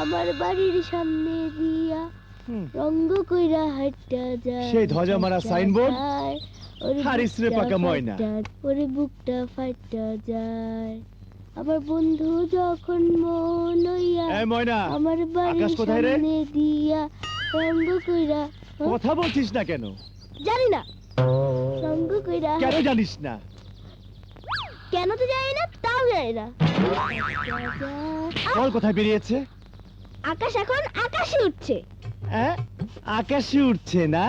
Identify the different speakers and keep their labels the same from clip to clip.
Speaker 1: আমার বাড়ির সামনে দিয়া রঙ্গ কইরা হাইটা যায়
Speaker 2: সেই ধ্বজা মারা সাইনবোর্ড?
Speaker 1: যায়,
Speaker 2: হারিস রে পাকা ময়না।
Speaker 1: ওরে বুকটা ফাইটা যায় আমার বন্ধু যখন মন হইয়া
Speaker 2: এই ময়না
Speaker 1: আমার বাড়ির? সামনে দিয়া রঙ্গ কইরা হ্যাঁ?
Speaker 2: কথা বলছিস না কেন
Speaker 1: জানি না রঙ্গ কইরা
Speaker 2: কেন জানিস না
Speaker 1: কেন তো জানি না তাও জানি না।
Speaker 2: বল কোথায় বেরিয়েছে?
Speaker 1: আকাশ এখন আকাশে উঠছে।
Speaker 2: হ্যাঁ? আকাশে উঠছে না?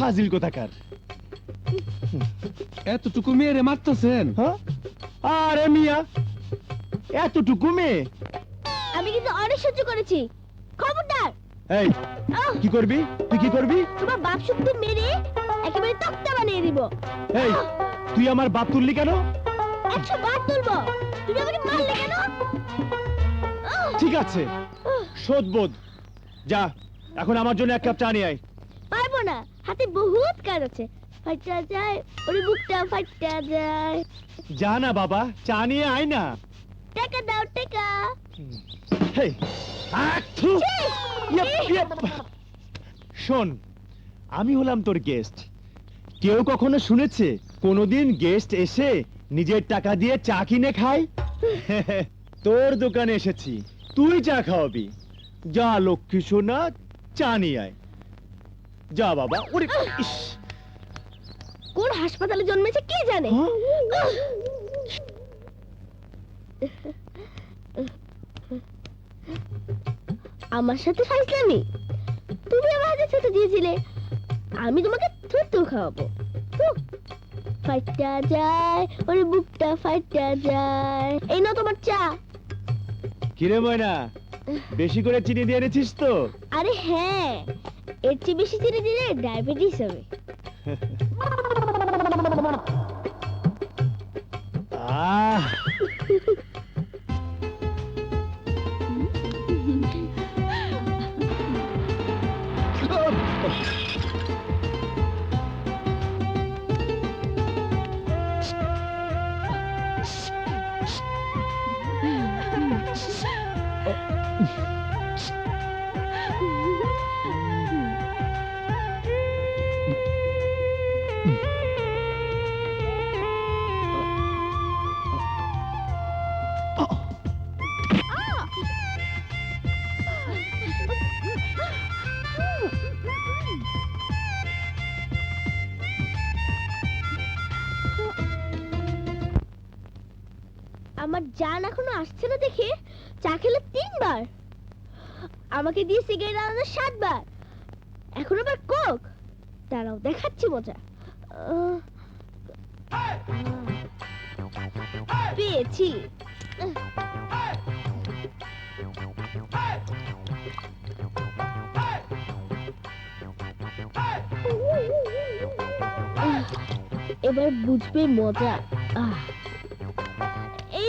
Speaker 2: হাজিল কোথাকার?
Speaker 3: এতটুকু মেয়েরে মারতেছেন।
Speaker 2: হ্যাঁ? আরে মিয়া এতটুকু মেয়ে?
Speaker 1: আমি কিন্তু অনেক সহ্য করেছি। খবরদার।
Speaker 2: এই কি করবি? তুই কি করবি?
Speaker 1: তোমার বাপ শুদ্ধ মেরে একেবারে তক্তা বানিয়ে দিব।
Speaker 2: এই তুই আমার বাপ তুললি কেন?
Speaker 1: একশো বার তুলবো। তুমি আমাকে মারলে কেন?
Speaker 2: ঠিক আছে।
Speaker 1: আহ,
Speaker 2: শোধবোধ যা এখন আমার জন্য এক কাপ চা নিয়ে আয়।
Speaker 1: পারব না। হাতে বহুত কাজ আছে। ফাইটা যায় ওরে বুকটা ফাইটা যায়।
Speaker 2: যা না বাবা চা নিয়ে আয় না।
Speaker 1: টাকা দাও টাকা।
Speaker 2: হেই। ইয়ে, ইয়ে। শোন আমি হলাম তোর গেস্ট কেউ কখনো শুনেছে কোনোদিন গেস্ট এসে নিজের টাকা দিয়ে চা কিনে খাই? তোর দোকানে এসেছি। তুই চা খাওয়াবি। যা লক্ষ্মী সোনা চা নিয়ে আয়। যা বাবা ওরে ইস,
Speaker 1: কোন হাসপাতালে জন্মেছে কে জানে?
Speaker 2: হ্যাঁ?
Speaker 1: আমার সাথে ফাইসলামি তুমি আমার হাতে ছেটে দিয়েছিলে। আমি তোমাকে থুতু খাওয়াবো। ফাইটা যায় ওরে বুকটা ফাইটা যায়। এই নাও তোমার চা।
Speaker 2: কিরে ময়না বেশি করে চিনি দিয়ে এনেছিস তো?
Speaker 1: আরে হ্যাঁ এর চেয়ে বেশি চিনি দিলে ডায়াবেটিস হবে।
Speaker 2: আহ
Speaker 1: আমার জান এখনও আসছে না দেখে চা খেলে তিনবার। আমাকে দিয়ে সিগারেট আলাদা সাতবার। এখন আবার কোক দাঁড়াও, দেখাচ্ছি মজা। পেয়েছি। এবার বুঝবে মজা। আহ।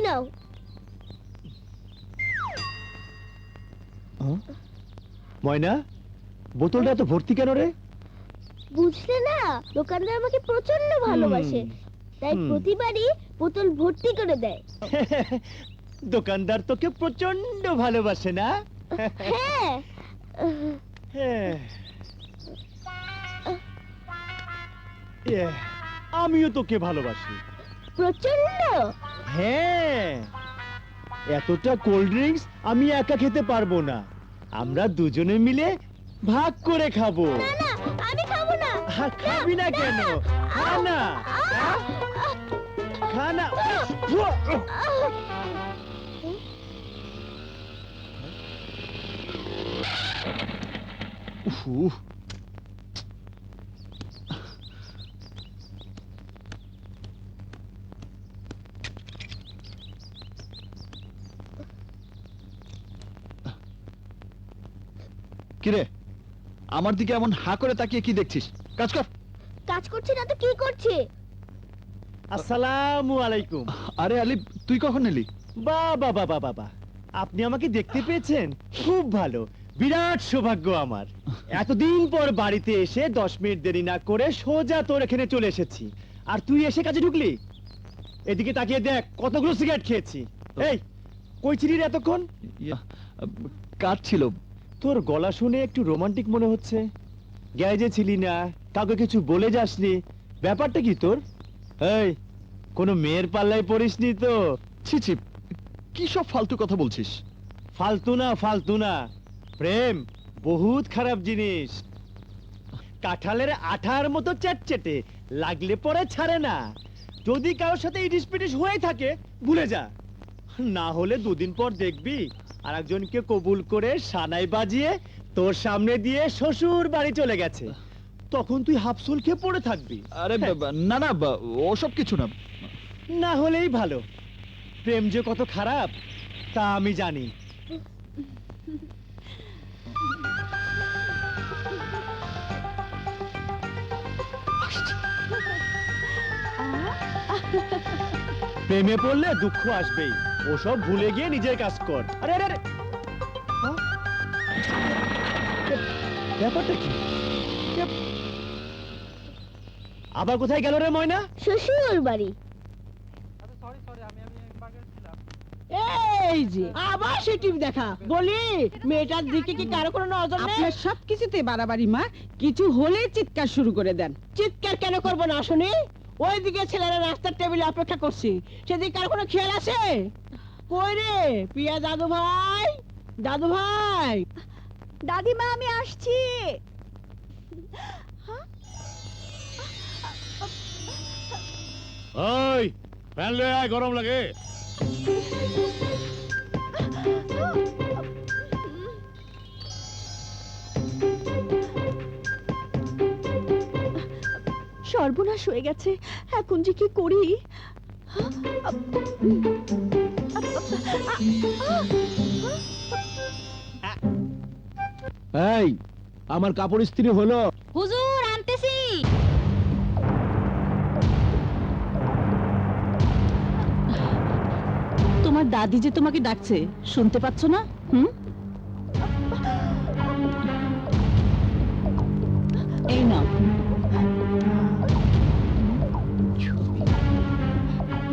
Speaker 1: নাও
Speaker 2: ময়না বোতলটা এত ভর্তি কেন রে?
Speaker 1: বুঝলে না দোকানদার আমাকে প্রচণ্ড ভালোবাসে। তাই। প্রতিবারই বোতল ভর্তি করে দেয়।
Speaker 2: দোকানদার তোকে প্রচণ্ড ভালোবাসে না?
Speaker 1: হ্যাঁ।
Speaker 2: হ্যাঁ। আমিও তোকে ভালোবাসি।
Speaker 1: প্রচণ্ড
Speaker 2: হ্যাঁ এতটা কোল্ড ড্রিঙ্কস আমি একা খেতে পারব না। আমরা দুজনে মিলে ভাগ করে খাব।
Speaker 1: আমি খাব না।
Speaker 2: খাবি না কেন? খা না।
Speaker 1: আহ,
Speaker 2: খা না।
Speaker 1: আহ,
Speaker 2: উফ,
Speaker 3: কিরে? আমার দিকে এমন হা করে তাকিয়ে কি দেখছিস? কাজ কর।
Speaker 1: কাজ করছে না তো কি করছে?
Speaker 2: আসসালামু আলাইকুম।
Speaker 3: আরে আলি তুই কখন এলি?
Speaker 2: বাবা বাবা বাবা আপনি আমাকে দেখতে পেয়েছেন? খুব ভালো। বিরাট সৌভাগ্য আমার। এতদিন পর বাড়িতে এসে দশ মিনিট দেরি না করে সোজা তোর এখানে চলে এসেছি। আর তুই এসে কাজে ঢুকলি? এদিকে তাকিয়ে দেখ কতগুলো সিগারেট খেয়েছি। এই কই ছিলি রে এতক্ষণ?
Speaker 3: কাজ ছিল।
Speaker 2: তোর গলা শুনে একটু রোমান্টিক মনে হচ্ছে। গ্যারেজে ছিলি না, কাউকে কিছু বলে যাসনি। ব্যাপারটা কি তোর? এই, কোনো মেয়ের পাল্লায় পড়িসনি তো?
Speaker 3: ছি কি সব ফালতু কথা বলছিস?
Speaker 2: ফালতু না ফালতু না। প্রেম, বহুত খারাপ জিনিস। কাঁঠালের আঠার মতো চ্যাটচেটে লাগলে পরে ছাড়ে না। যদি কারোর সাথে ইটিস পিটিস হয়ে থাকে, ভুলে যা। না হলে দুদিন পর দেখবি। আর একজনকে কবুল করে সানাই বাজিয়ে তোর সামনে দিয়ে শ্বশুর বাড়ি চলে গেছে। তখন তুই হাফসুল খেয়ে পড়ে থাকবি।
Speaker 3: আরে
Speaker 2: হ্যাঁ।
Speaker 3: না না ওসব কিছু না।
Speaker 2: না হলেই ভালো। প্রেম যে কত খারাপ তা আমি জানি। প্রেমে পড়লে দুঃখ আসবেই। ওসব ভুলে গিয়ে নিজের কাজ কর। আরে আরে হ্যাঁ? ব্যাপারটা কি? আবার কোথায় গেল রে ময়না?
Speaker 1: শ্বশুর বাড়ি।
Speaker 4: এই যে আবার সে টিভি দেখা। বলি মেয়েটার দিকে কি কারও কোনো নজর নেই?
Speaker 5: আপনার সব কিছুতে বাড়াবাড়ি মা। কিছু হলে চিৎকার শুরু করে দেন।
Speaker 4: চিৎকার কেন করব না শুনি? ওইদিকে ছেলেরা রাস্তার টেবিলে অপেক্ষা করছি। সেদিকে কার কোনো খেয়াল আছে? কই রে পিয়া দাদু ভাই দাদু ভাই
Speaker 1: দাদিমা আমি আসছি।
Speaker 6: ওই ফ্যান লয়ে আয় গরম লাগে।
Speaker 1: সর্বনাশ হয়ে গেছে এখন যে কি করি?
Speaker 2: এই আমার কাপড় ইস্ত্রি হলো।
Speaker 1: হুজুর আনতেছি।
Speaker 5: তোমার দাদি যে তোমাকে ডাকছে শুনতে পাচ্ছ না? হুম?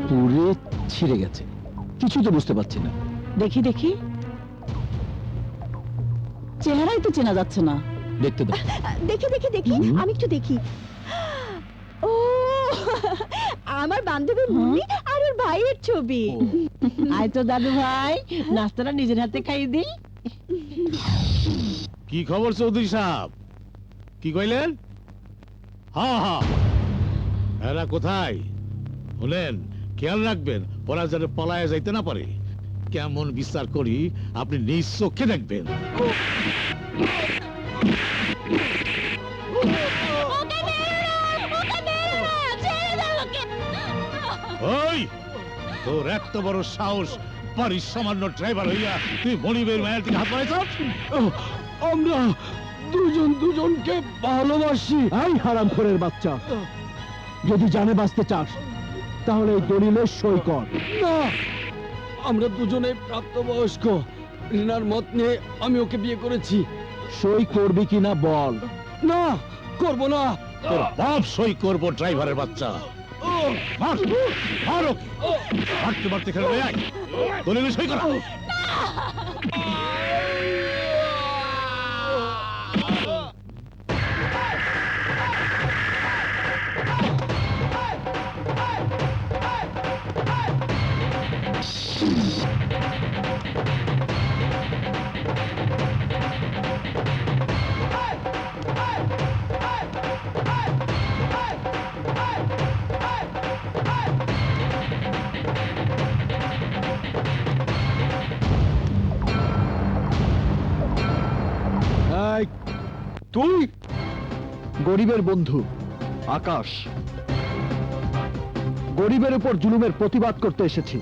Speaker 3: পুরে ছিঁড়ে গেছে। কিছু তো বুঝতে পারছি না।
Speaker 5: দেখি দেখি। চেহারাই তো চেনা যাচ্ছে না।
Speaker 3: দেখতে দাও।
Speaker 1: দেখি দেখি দেখি। আমি একটু দেখি। ও আমার বান্ধবী মুন্নি আর ওর ভাইয়ের ছবি।
Speaker 4: আয় তো দাদু ভাই নাস্তাটা নিজের হাতে খাইয়ে দিই।
Speaker 6: কি খবর চৌধুরী সাহেব? কি কইলেন? হ্যাঁ হ্যাঁ এরা কোথায়? শুনেন খেয়াল রাখবেন ওরা যেন পলায় যাইতে না পারে। কেমন বিচার করি আপনি নিজ চোখে দেখবেন। ওই তোর এত বড় সাহস বাড়ির সামান্য ড্রাইভার হইয়া তুই মনিবের মায়ের দিকে হাত বাড়াইছ?
Speaker 2: আমরা দুজন দুজনকে ভালোবাসি। আই হারাম খোরের বাচ্চা যদি জানে বাঁচতে চাস তাহলে এই দলিলে সই কর। না আমরা দুজনে প্রাপ্তবয়স্ক। রিনার মত নিয়ে আমি ওকে বিয়ে করেছি। সই করবি কিনা বল। না করব না।
Speaker 6: তোর বাপ সই করব ড্রাইভারের বাচ্চা। মার মার ওকে। মারতে মারতে খেলে দলিলে সই করা।
Speaker 3: তুই? গরিবের বন্ধু আকাশ। গরিবের উপর জুলুমের প্রতিবাদ করতে এসেছি!